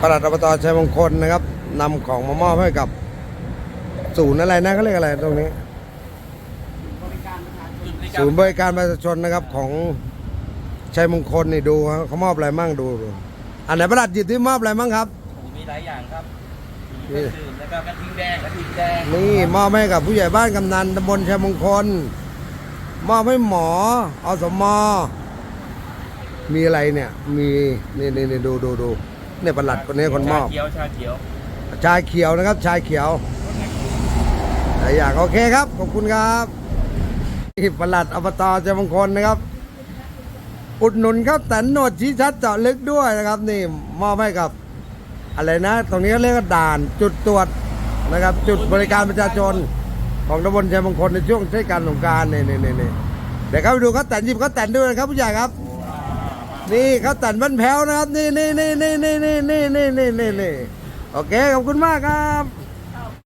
ปลัดอบตชัยมงคลนะครับนำของมามอบให้กับศูนย์อะไรนะเขาเรียกอะไรตรงนี้ ศูนย์บริการประชาชนนะครับของชัยมงคลนี่ดูครับเขามอบอะไรมั่งดูดูอันไหนประหลัดหยิบที่มอบอะไรมั่งครับโอ้มีหลายอย่างครับมีนี่เครื่องดื่มแล้วก็กระทิงแดงกระทิงแดงนี่มอบให้กับผู้ใหญ่บ้านกำนันตำบลชัยมงคล มอบให้หมออสมมีอะไรเนี่ย มีนี่นี่นี่ดูดูดู เนี่ยประหลัดคนนี้คนมอบ ชาเขียวชาเขียวชายเขียวนะครับ ชายเขียวหลายอย่างโอเคครับ ขอบคุณครับนี่ประหลัดอบตชัยมงคลนะครับ อุดหนุนครับแต่โหนดชี้ชัดเจาะลึกด้วยนะครับ นี่มอบให้กับ อะไรนะ ตรงนี้เขาเรียกว่าด่านจุดตรวจนะครับ จุดบริการประชาชน ของตำบลชัยมงคลในช่วงเทศกาลสงกรารนี่นี่นี่นี่เดี๋ยวเข้าไปดูเขาแต่นหยิบเขาแต่นด้วยนะครับผู้ใหญ่ครับ นี่เขาตัดบ้านแพ้วนะครับ นี่นี่นี่นี่นี่นี่นี่นี่นี่นี่โอเคขอบคุณมากครับ